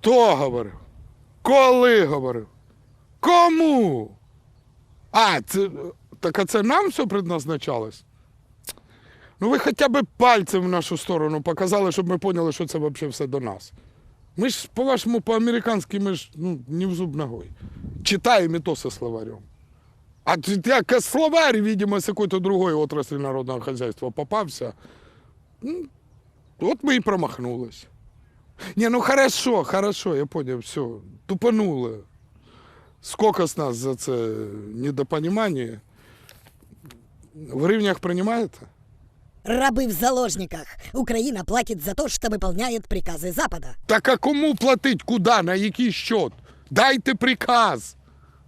Хто говорив? Коли говорив? Кому? А, це, так а це нам все предназначалось? Ну ви хоча б пальцем в нашу сторону показали, щоб ми поняли, що це взагалі все до нас. Ми ж, по-вашому, по-американськи, ми ж ну, не в зуб ногой. Читаем и то со словарем. А як словарь, видимо, с какой-то другой отрасли народного хозяйства попався. Ну, от ми і промахнулись. Не, ну хорошо, хорошо, я понял, все. Тупанули. Сколько с нас за це недопонимание? В гривнях принимаете? Рабы в заложниках. Украина платит за то, что выполняет приказы Запада. Так а кому платить, куди, на який счет? Дайте приказ.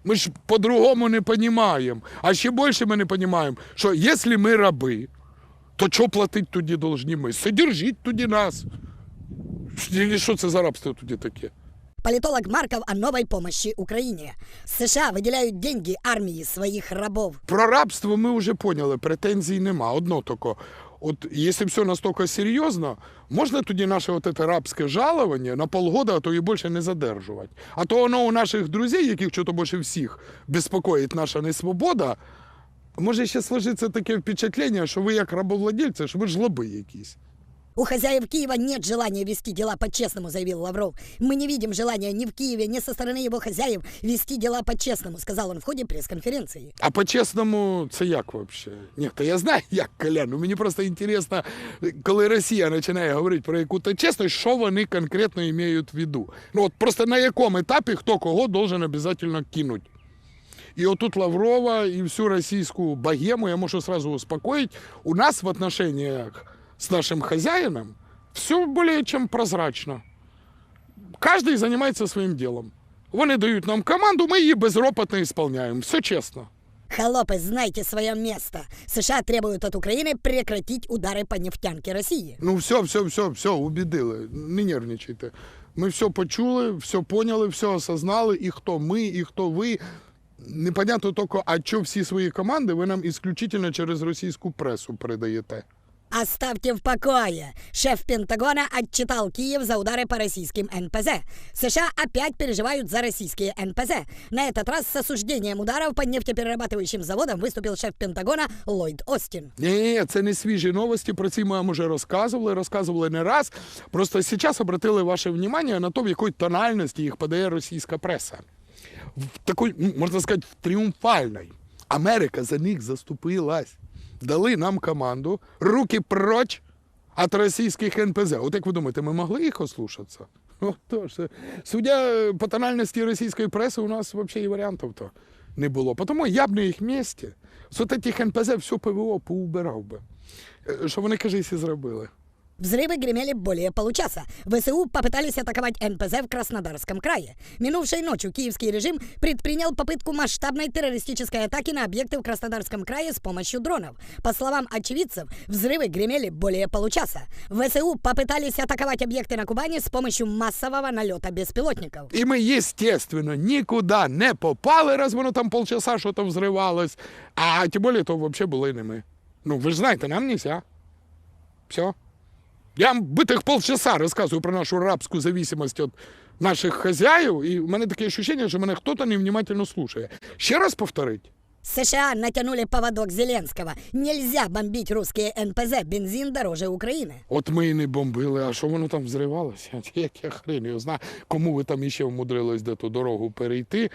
Ми ж по-другому не розуміємо. А ще більше ми не розуміємо, що якщо ми раби, то що платити тоді должні ми? Содержіть тоді нас. Що це за рабство тоді таке? Политолог Марков о новой помощи Украине. США выделяют деньги армии своих рабов. Про рабство ми вже поняли, претензій нема. Одно тако. От якщо все настільки серйозно, можна тоді наше от це рабське жалування на полгода, а то і більше не задержувати. А то воно у наших друзів, яких що-то більше всіх безпокоїть наша несвобода, може ще сложиться таке впечатлення, що ви як рабовладельці, що ви жлоби якісь. У хозяев Киева нет желания вести дела по-честному, заявил Лавров. Мы не видим желания ни в Киеве, ни со стороны его хозяев вести дела по-честному, сказал он в ходе пресс-конференции. А по-чесному, це як вообще? Ні, то я знаю, як Колян. Ну мені просто інтересно, коли Росія починає говорити про яку-то чесність, що вони конкретно мають в виду. Ну от просто на якому етапі хто кого должен обов'язково кинуть. І отут Лаврова і всю російську богему я можу сразу успокоить. У нас в отношениях с нашим хозяином все более чем прозрачно. Каждый занимается своим делом. Вони дають нам команду, ми її безропотно исполняем. Все чесно. Холопы, знайте свое место. США требуют от Украины прекратить удары по нефтянке России. Ну, все, все, все, все, убедили. Не нервничайте. Ми все почули, все поняли, все осознали, і хто ми, і хто ви. Непонятно тільки, а що всі свої команди ви нам исключительно через російську пресу передаєте. Оставьте в покое. Шеф Пентагона отчитал Киев за удары по российским НПЗ. США опять переживают за российские НПЗ. На этот раз с осуждением ударов по нефтеперерабатывающим заводам выступил шеф Пентагона Ллойд Остин. Ні, ні, ні, це не свіжі новості. Про ці ми вам уже розказували, розказували не раз. Просто зараз обратили ваше внимание на то, в якій тональності їх подає російська преса. В такій, ну, можна сказати, в тріумфальній. Америка за них заступилась. Дали нам команду руки проч від російських НПЗ. От як ви думаєте, ми могли їх ослушатися? Отож, судя по тональності російської преси, у нас взагалі і варіантів то не було. Тому я б на їх місці з от этих НПЗ все ПВО поубирав би. Е, Що вони, кажись, і зробили. Взрывы гремели более получаса. ВСУ попытались атаковать НПЗ в Краснодарском крае. Минувшей ночью киевский режим предпринял попытку масштабной террористической атаки на объекты в Краснодарском крае с помощью дронов. По словам очевидцев, взрывы гремели более получаса. ВСУ попытались атаковать объекты на Кубани с помощью массового налета беспилотников. І ми, естественно, нікуди не попали, раз воно там полчаса що то взривалось. А тим більше, то взагалі були не ми. Ну, ви ж знаєте, нам нельзя. Все. Я вам битих полчаса розказую про нашу рабську зависимость від наших хазяїв, і в мене таке відчуття, що мене хтось невнимательно слухає. Ще раз повторить. США натянули поводок Зеленского. Нельзя бомбить русские НПЗ, бензин дороже Украины. От ми і не бомбили, а що воно там взривалося? Як я хрен його знаю. Кому ви там іще вмудрились де ту дорогу перейти?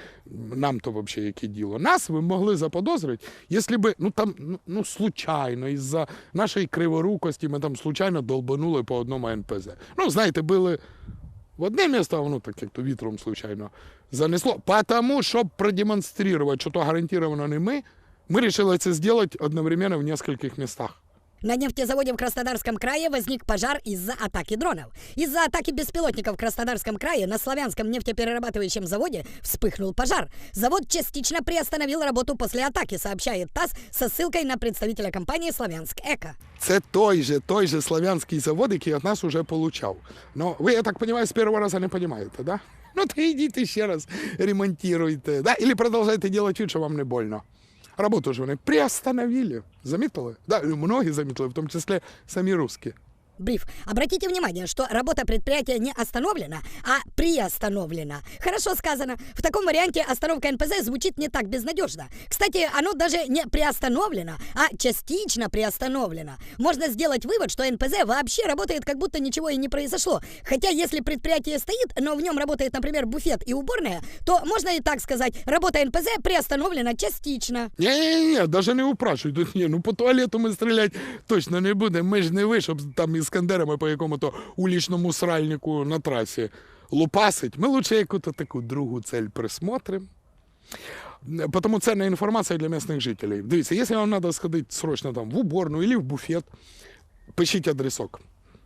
Нам то взагалі яке діло. Нас ви могли заподозрити, якщо би, ну там, ну, ну случайно, із-за нашої криворукості ми там случайно долбанули по одному НПЗ. Ну, знаєте, били в одне місто, воно так як то вітром случайно занесло. Потому, щоб продемонструвати, що то гарантовано не ми, ми вирішили це зробити одновременно в нескольких містах. На нефтезаводе в Краснодарском крае возник пожар из-за атаки дронов. Из-за атаки беспилотников в Краснодарском крае на Славянском нефтеперерабатывающем заводе вспыхнул пожар. Завод частично приостановил работу после атаки, сообщает ТАСС со ссылкой на представителя компании «Славянск Эко». Це той же, той же славянський завод, який від нас уже получав. Ну, ви, я так розумію, з першого разу не розумієте, да? Ну, то йдіть ще раз ремонтуйте, да? Или продовжуйте робити вид, що вам не больно. Работу ж вони приостановили. Замітили? Да, многі замітили, в тому числі самі русські. Бриф. Обратите внимание, что работа предприятия не остановлена, а приостановлена. Хорошо сказано. В таком варианте остановка НПЗ звучит не так безнадежно. Кстати, оно даже не приостановлено, а частично приостановлено. Можно сделать вывод, что НПЗ вообще работает, как будто ничего и не произошло. Хотя, если предприятие стоит, но в нем работает, например, буфет и уборная, то можно и так сказать, работа НПЗ приостановлена частично. Ні-ні-ні, навіть не упрашуй. Тут ні, ну по туалету ми стріляти точно не будемо. Ми ж не ви, щоб там Іскандерами по якому-то улічному сральнику на трасі лупасить. Ми лучше яку-то таку другу цель присмотрим. Потому ценная информация для местных жителей. Дивіться, если вам надо сходить срочно там в уборную или в буфет, пишіть адресок.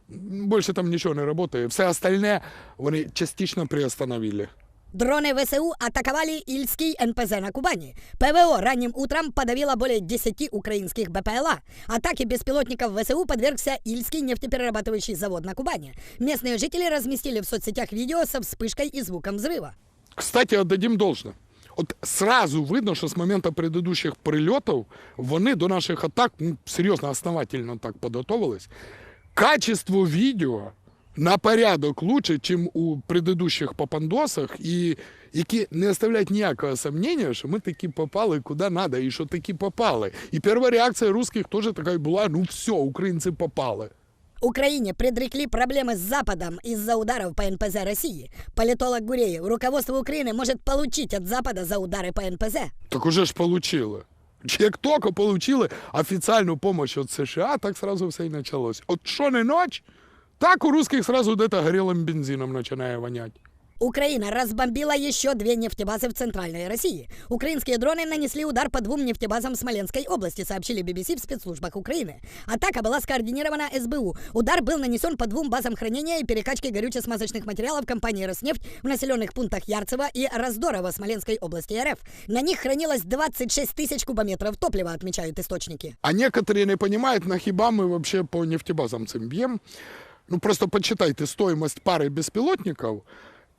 Больше там ничего не работает. Все остальне вони частично приостановили. Дроны ВСУ атаковали Ильский НПЗ на Кубани. ПВО ранним утром подавило более 10 украинских БПЛА. Атаке беспилотников ВСУ подвергся Ильский нефтеперерабатывающий завод на Кубани. Местные жители разместили в соцсетях видео со вспышкой и звуком взрыва. Кстати, отдадим должне. От сразу видно, що з моменту предыдущих прильотів вони до наших атак ну, серйозно, основательно так підготовились. Качество відео на порядок лучше, ніж у предыдущих попандосах, і які не оставляють ніякого сомнення, що ми таки попали куди треба, і що таки попали. І перша реакція русських теж така й була: ну все, українці попали. Украине предрекли проблемы с Западом из-за ударов по НПЗ России. Политолог Гуреев, руководство Украины может получить от Запада за удары по НПЗ. Так уже ж получили. Як тільки получили офіційну помощь від США, так сразу все і почалось. От що не ночь, так у русских сразу где-то горелым бензином починає вонять. Украина разбомбила еще две нефтебазы в Центральной России. Украинские дроны нанесли удар по двум нефтебазам Смоленской области, сообщили BBC в спецслужбах Украины. Атака была скоординирована СБУ. Удар был нанесен по двум базам хранения и перекачки горюче-смазочных материалов компании «Роснефть» в населенных пунктах Ярцево и Раздорово Смоленской области РФ. На них хранилось 26 тысяч кубометров топлива, отмечают источники. А некоторые не понимают, на хіба ми вообще по нефтебазам цим б'ємо. Ну просто почитайте стоимость пары беспилотников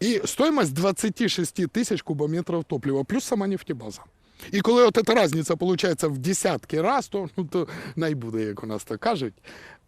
і стоимость 26 тисяч кубометрів топлива, плюс сама нефтебаза. І коли от ця різниця виходить в десятки раз, то, ну, то най буде, як у нас так кажуть.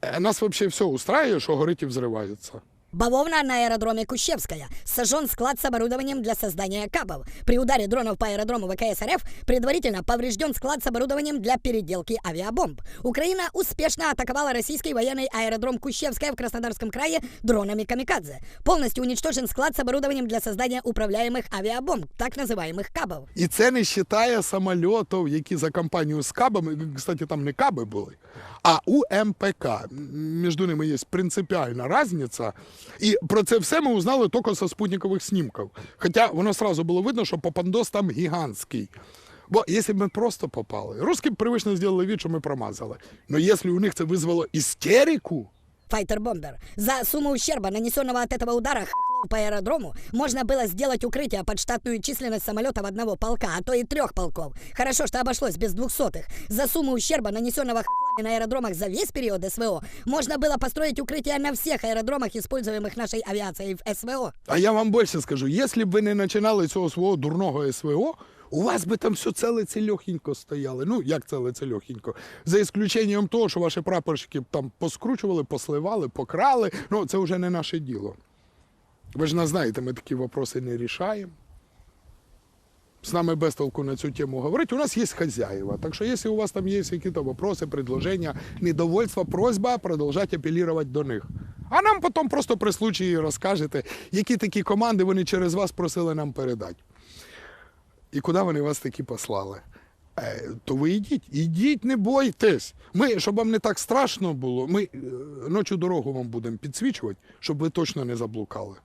Е, Нас взагалі все устраює, що горить і взривається. Бавовна на аэродроме Кущевская. Сожжен склад с оборудованием для создания кабов. При ударе дронов по аэродрому ВКС РФ предварительно поврежден склад с оборудованием для переделки авиабомб. Украина успешно атаковала российский военный аэродром Кущевская в Краснодарском крае дронами «Камикадзе». Полностью уничтожен склад с оборудованием для создания управляемых авиабомб, так называемых кабов. І це не вважає самольотів, які за компанію з кабами, кстати, там не каби були, а УМПК. Між ними є принципіальна різниця. І про це все ми узнали тільки зі спутникових снімків. Хоча воно одразу було видно, що попандос там гігантський. Бо якщо б ми просто попали, русські б привично зробили від, що ми промазали. Но якщо у них це визвало істерику, Файтер-бомбер. За сумму ущерба, нанесенного от этого удара хохлов по аэродрому, можно было сделать укрытие под штатную численность самолетов одного полка, а то и трех полков. Хорошо, что обошлось без двухсотых. За сумму ущерба, нанесенного хохлами на аэродромах за весь период СВО, можно было построить укрытие на всех аэродромах, используемых нашей авиацией в СВО. А я вам більше скажу, якщо б ви не починали цього свого дурного СВО, у вас би там все целе цельохенько стояли. Ну, як целе цельохенько? За ісключенням того, що ваші прапорщики б там поскручували, посливали, покрали. Ну, це вже не наше діло. Ви ж нас знаєте, ми такі вопроси не рішаємо. З нами без толку на цю тему говорити. У нас є хозяева. Так що, якщо у вас там є якісь вопроси, предложения, недовольства, просьба продовжати апеллировать до них. А нам потім просто при случаї розкажете, які такі команди вони через вас просили нам передати. І куди вони вас такі послали. Е, то ви йдіть, йдіть, не бойтесь. Ми, щоб вам не так страшно було, ми е, ночу дорогу вам будемо підсвічувати, щоб ви точно не заблукали.